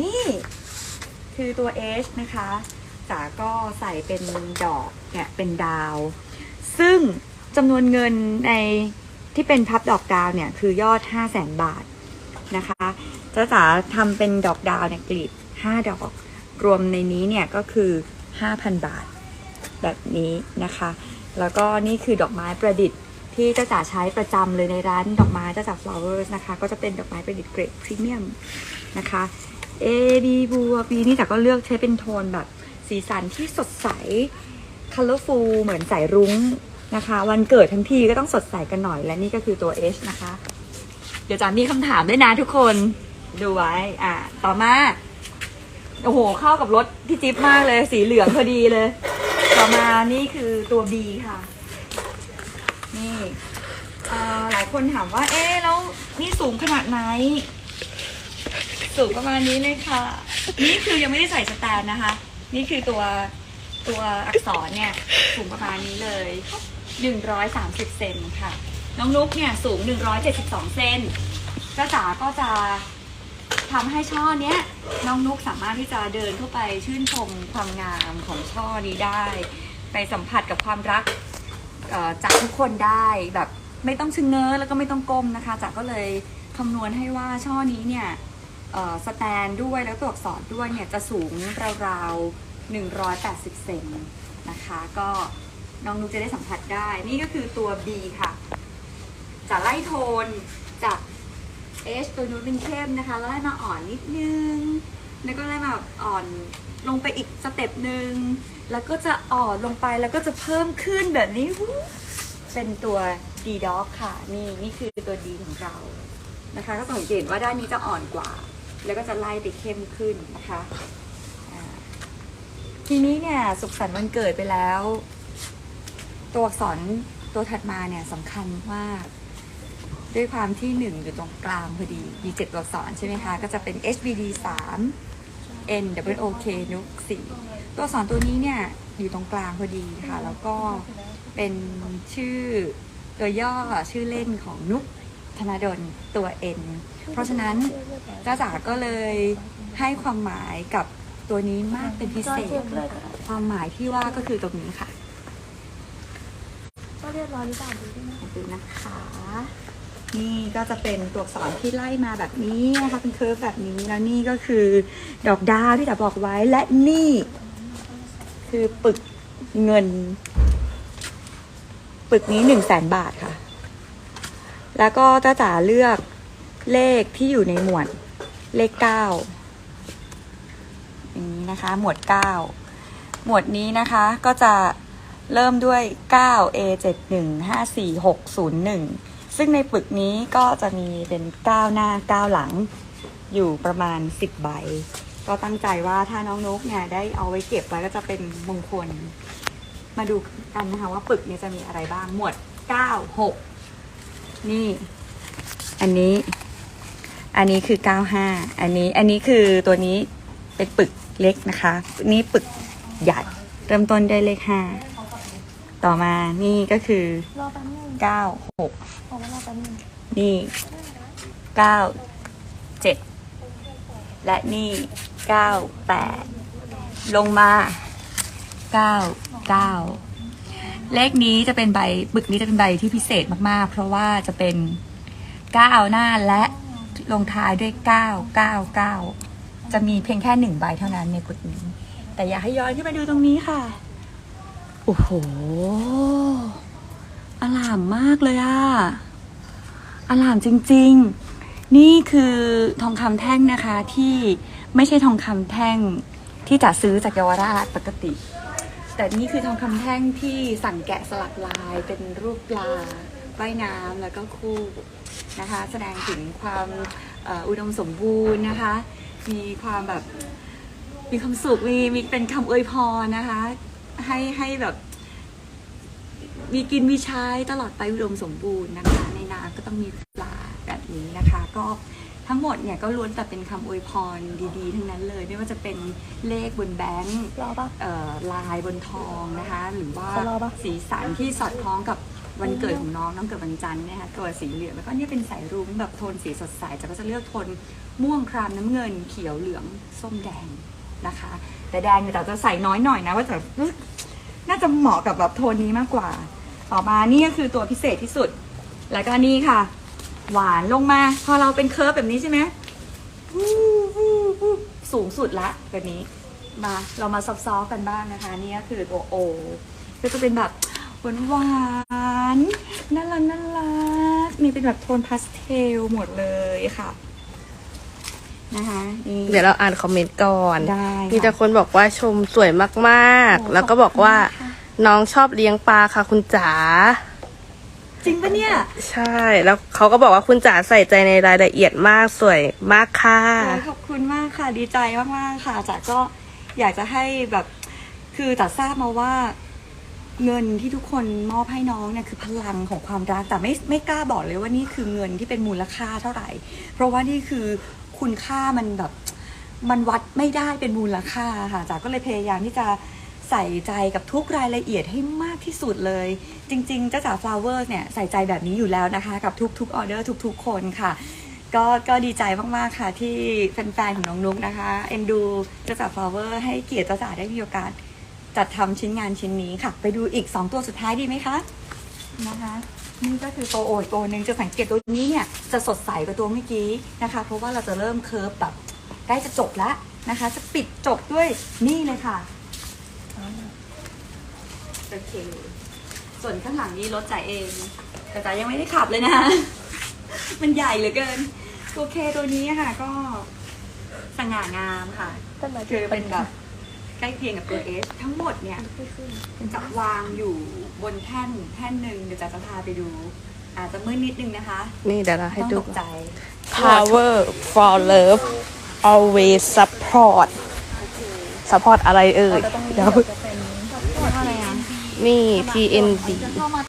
นี่คือตัว H นะคะจ๋าก็ใส่เป็นดอกเนี่ยเป็นดาว ซึ่งจำนวนเงินในที่เป็นพับดอกดาวเนี่ยคือยอด 5 0 0แสนบาทนะคะจ้าจ๋าทำเป็นดอกดาวเนี่ยกลีบ5 ดอก รวมในนี้เนี่ยก็คือ 5,000 บาท แบบนี้นะคะ แล้วก็นี่คือดอกไม้ประดิษฐ์ที่จ้าจ๋าใช้ประจำเลยในร้านดอกไม้จ้าจ๋า flowers นะคะ ก็จะเป็นดอกไม้ประดิษฐ์เกรดพรีเมียมนะคะ A B บวก B นี่จ๋าก็เลือกใช้เป็นโทนแบบสีสันที่สดใส colorful เหมือนสายรุ้งนะคะ วันเกิดทั้งทีก็ต้องสดใสกันหน่อยและนี่ก็คือตัว H นะคะ เดี๋ยวจ๋ามีคำถามด้วยนะทุกคนดูไว้อะต่อมาโอ้โห เข้ากับรถพี่จิ๊บมากเลย สีเหลืองพอดีเลย ต่อมานี่คือตัว B ค่ะ นี่หลายคนถามว่า เอ๊แล้วนี่สูงขนาดไหน สูงประมาณนี้เลยค่ะ นี่คือยังไม่ได้ใส่สแตนนะคะ นี่คือตัวตัวอักษรเนี่ยสูงประมาณนี้เลย 130 เซนค่ะ น้องนุ๊กเนี่ยสูง 172 เซนจ้าจ๋าก็จะทำให้ช่อเนี้ยน้องนุ๊กสามารถที่จะเดินเข้าไปชื่นชมความงามของช่อนี้ได้ ไปสัมผัสกับความรักจากทุกคนได้แบบไม่ต้องชึงเง้อแล้วก็ไม่ต้องก้มนะคะจ๋าก็เลยคำนวณให้ว่าช่อนี้เนี่ย สแตนด้วยแล้วตัวอักษรด้วยเนี่ยจะสูงราวๆ 180 เซนนะคะ ก็น้องนุกจะได้สัมผัสได้ นี่ก็คือตัว B ค่ะ จะไล่โทนจาก H ตัวนู้นเป็นเข้มนะคะแล้วไล่มาอ่อนนิดนึง แล้วก็ไล่มาอ่อนลงไปอีกสเต็ปหนึ่ง แล้วก็จะอ่อนลงไปแล้วก็จะเพิ่มขึ้นแบบนี้ เป็นตัว D Dog ค่ะ นี่นี่คือตัว D ของเรานะคะ ก็สังเกตว่าด้านนี้จะอ่อนกว่า แล้วก็จะไล่ไปเข้มขึ้นนะคะทีนี้เนี่ยสุขสันต์วันเกิดไปแล้ว ตัวอักษรตัวถัดมาเนี่ยสำคัญมากด้วยความที่หนึ่งอยู่ตรงกลางพอดี มีเจ็ดตัวอักษรใช่ไหมคะ ก็จะเป็น HBD 3 N W O K นุก4ตัวอักษรตัวนี้เนี่ยอยู่ตรงกลางพอดีค่ะ แล้วก็เป็นชื่อตัวย่อชื่อเล่นของนุก นดลตัว N เพราะฉะนั้นจ้าจ๋าก็เลยให้ความหมายกับตัวนี้มากเป็นพิเศษ ความหมายที่ว่าก็คือตรงนี้ค่ะก็เรียบร้อยหรือเปล่าดูได้ไหมดูนะคะ นี่ก็จะเป็นตัวอักษรที่ไล่มาแบบนี้นะคะเป็นเคิร์ฟแบบนี้แล้วนี่ก็คือดอกดาวที่จะบอกไว้และนี่ คือปึกเงิน ปึกนี้หนึ่งแสนบาทค่ะ แล้วก็จ้าจ๋าเลือกเลขที่อยู่ในหมวดเลขเก้าอย่างนี้นะคะ หมวดเก้าหมวดนี้นะคะก็จะเริ่มด้วย 9 A 7 1 5 4 6 0 1 ซึ่งในปึกนี้ก็จะมีเป็น 9 หน้า 9 หลัง อยู่ประมาณ 10 ใบ ก็ตั้งใจว่าถ้าน้องนกเนี่ยได้เอาไว้เก็บไว้ก็จะเป็นมงคล มาดูกันนะคะว่าปึกนี้จะมีอะไรบ้าง หมวด 9 6 นี่ อันนี้ อันนี้คือ95อันนี้ อันนี้คือตัวนี้เป็นปึกเล็กนะคะ นี่ปึกใหญ่ เริ่มต้นด้วยเลข5ต่อมานี่ก็คือรอแป๊บนึง9 6บอกว่ารอแป๊บนึงนี่เก้าเจ็ดและนี่เก้าแปดลงมาเก้าเก้า เลขนี้จะเป็นใบบึกนี้จะเป็นใบที่พิเศษมากๆ เพราะว่าจะเป็นเก้าหน้าและลงท้ายด้วยเก้าเก้าเก้าจะมีเพียงแค่หนึ่งใบเท่านั้นในปึกนี้ แต่อยากให้ย้อนขึ้นมาดูตรงนี้ค่ะ โอ้โหอลามมากเลยอะอลามจริง ๆ นี่คือทองคำแท่งนะคะที่ไม่ใช่ทองคำแท่งที่จะซื้อจากเยาวราชปกติ แต่นี่คือทองคำแท่งที่สั่งแกะสลักลายเป็นรูปปลาว่ายน้ำแล้วก็คู่นะคะ แสดงถึงความอุดมสมบูรณ์นะคะ มีความแบบมีความสุขมีมีเป็นคำอวยพรนะคะ ให้ให้แบบมีกินมีใช้ตลอดไปอุดมสมบูรณ์นะคะ ในนาก็ต้องมีปลาแบบนี้นะคะ ก็ ทั้งหมดเนี่ยก็ล้วนแต่เป็นคำอวยพรดีๆ ทั้งนั้นเลย ไม่ว่าจะเป็นเลขบนแบงค์รอปะ เอ่อลายบนทองนะคะ หรือว่าจะรอปะ สีสันที่สอดคล้องกับวันเกิดของน้องน้องเกิดวันจันทร์เนะคะตัวสีเหลืองแล้วก็เนี่ยเป็นสายรุ้งแบบโทนสีสดใสจะก็จะเลือกโทนม่วงครามน้ำเงิน เขียวเหลืองส้มแดงนะคะ แต่แดงเนี่ยแต่จะใส่น้อยหน่อยนะว่าจะรู้สึกน่าจะเหมาะกับแบบโทนนี้มากกว่า ต่อมานี่ก็คือตัวพิเศษที่สุด แล้วก็นี่ค่ะ หวานลงมา พอเราเป็นเคิร์ฟแบบนี้ใช่ไหมวู้วู้วู้สูงสุดละแบบนี้ มาเรามาซอฟๆกันบ้างนะคะ นี่ก็คือตัวโอก็จะเป็นแบบหวานหวานๆน่ารักน่ารักมีเป็นแบบโทนพาสเทลหมดเลยค่ะ นะคะนี่เดี๋ยวเราอ่านคอมเมนต์ก่อนได้มีแต่ค่ะคนบอกว่าชมสวยมากโอ้ๆแล้วก็บอกว่าขอบคุณค่ะน้องชอบเลี้ยงปลาค่ะคุณจ๋า จริงปะเนี่ย ใช่ แล้วเขาก็บอกว่าคุณจ๋าใส่ใจในรายละเอียดมากสวยมากค่ะโอ้ยขอบคุณมากค่ะดีใจมากๆค่ะจ๋าก็อยากจะให้แบบคือจ๋าทราบมาว่าเงินที่ทุกคนมอบให้น้องเนี่ยคือพลังของความรักแต่ไม่ไม่กล้าบอกเลยว่านี่คือเงินที่เป็นมูลค่าเท่าไหร่ เพราะว่านี่คือคุณค่ามันแบบมันวัดไม่ได้เป็นมูลค่าค่ะจ๋าก็เลยพยายามที่จะ ใส่ใจกับทุกรายละเอียดให้มากที่สุดเลย จริงๆจ้าจ๋าฟลาวเวอร์เนี่ยใส่ใจแบบนี้อยู่แล้วนะคะ กับทุกๆออเดอร์ทุกๆ คนค่ะก็ก็ดีใจมาก ๆ ค่ะ ที่แฟน ๆ ของน้องนุ๊กนะคะเอ็นดูจ้าจ๋าฟลาวเวอร์ให้เกียรติจ้าจ๋าได้มีโอกาสจัดทำชิ้นงานชิ้นนี้ค่ะ ไปดูอีก 2 ตัวสุดท้ายดีไหมคะนะคะนี่ก็คือตัวโอยตัวหนึ่งจะสังเกตตัวนี้เนี่ยจะสดใสกว่าตัวเมื่อกี้นะคะ เพราะว่าเราจะเริ่มเคิร์ฟแบบใกล้จะจบแล้วนะคะ จะปิดจบด้วยนี่เลยค่ะ โอเค ส่วนข้างหลังนี้รถจ่ายเอง แต่จ่ายยังไม่ได้ขับเลยนะ มันใหญ่เหลือเกินตัวเคตัวนี้ค่ะ ก็สง่างามค่ะต้นไม้คือเป็นแบบใกล้เคียงกับตัวเอสทั้งหมดเนี่ยไม่ขึ้นจะวางอยู่บนแท่นแท่นหนึ่งเดี๋ยวจะจะพาไปดู อาจจะมืดนิดนึงนะคะนี่เดี๋ยวเราให้ต้องดูตกใจ power for love always support support อะไรเอ่ย เราจะต้องมีเดี๋ยวจะเป็ นี่ TND จะเข้ามา